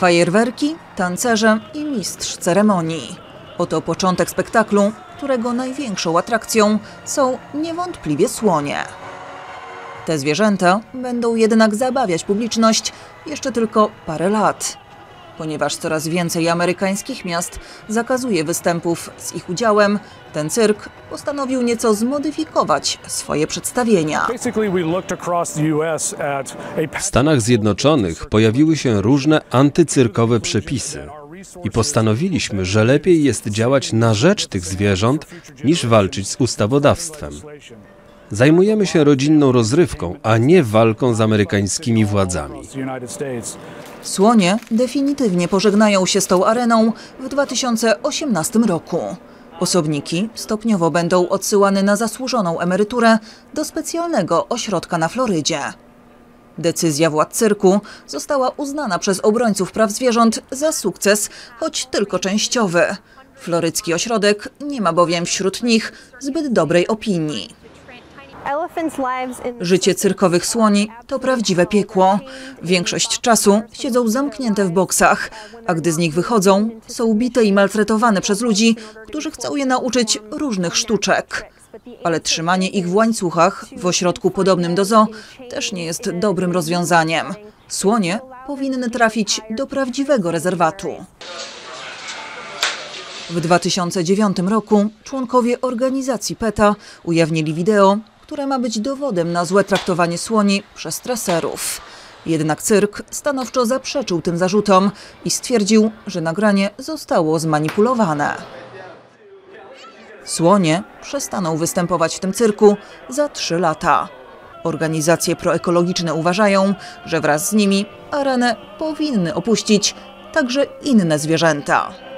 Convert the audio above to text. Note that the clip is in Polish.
Fajerwerki, tancerze i mistrz ceremonii. Oto początek spektaklu, którego największą atrakcją są niewątpliwie słonie. Te zwierzęta będą jednak zabawiać publiczność jeszcze tylko parę lat, ponieważ coraz więcej amerykańskich miast zakazuje występów z ich udziałem. Ten cyrk postanowił nieco zmodyfikować swoje przedstawienia. W Stanach Zjednoczonych pojawiły się różne antycyrkowe przepisy i postanowiliśmy, że lepiej jest działać na rzecz tych zwierząt niż walczyć z ustawodawstwem. Zajmujemy się rodzinną rozrywką, a nie walką z amerykańskimi władzami. Słonie definitywnie pożegnają się z tą areną w 2018 roku. Osobniki stopniowo będą odsyłane na zasłużoną emeryturę do specjalnego ośrodka na Florydzie. Decyzja władz cyrku została uznana przez obrońców praw zwierząt za sukces, choć tylko częściowy. Florycki ośrodek nie ma bowiem wśród nich zbyt dobrej opinii. Życie cyrkowych słoni to prawdziwe piekło. Większość czasu siedzą zamknięte w boksach, a gdy z nich wychodzą, są bite i maltretowane przez ludzi, którzy chcą je nauczyć różnych sztuczek. Ale trzymanie ich w łańcuchach w ośrodku podobnym do zoo też nie jest dobrym rozwiązaniem. Słonie powinny trafić do prawdziwego rezerwatu. W 2009 roku członkowie organizacji PETA ujawnili wideo, które ma być dowodem na złe traktowanie słoni przez traserów. Jednak cyrk stanowczo zaprzeczył tym zarzutom i stwierdził, że nagranie zostało zmanipulowane. Słonie przestaną występować w tym cyrku za trzy lata. Organizacje proekologiczne uważają, że wraz z nimi arenę powinny opuścić także inne zwierzęta.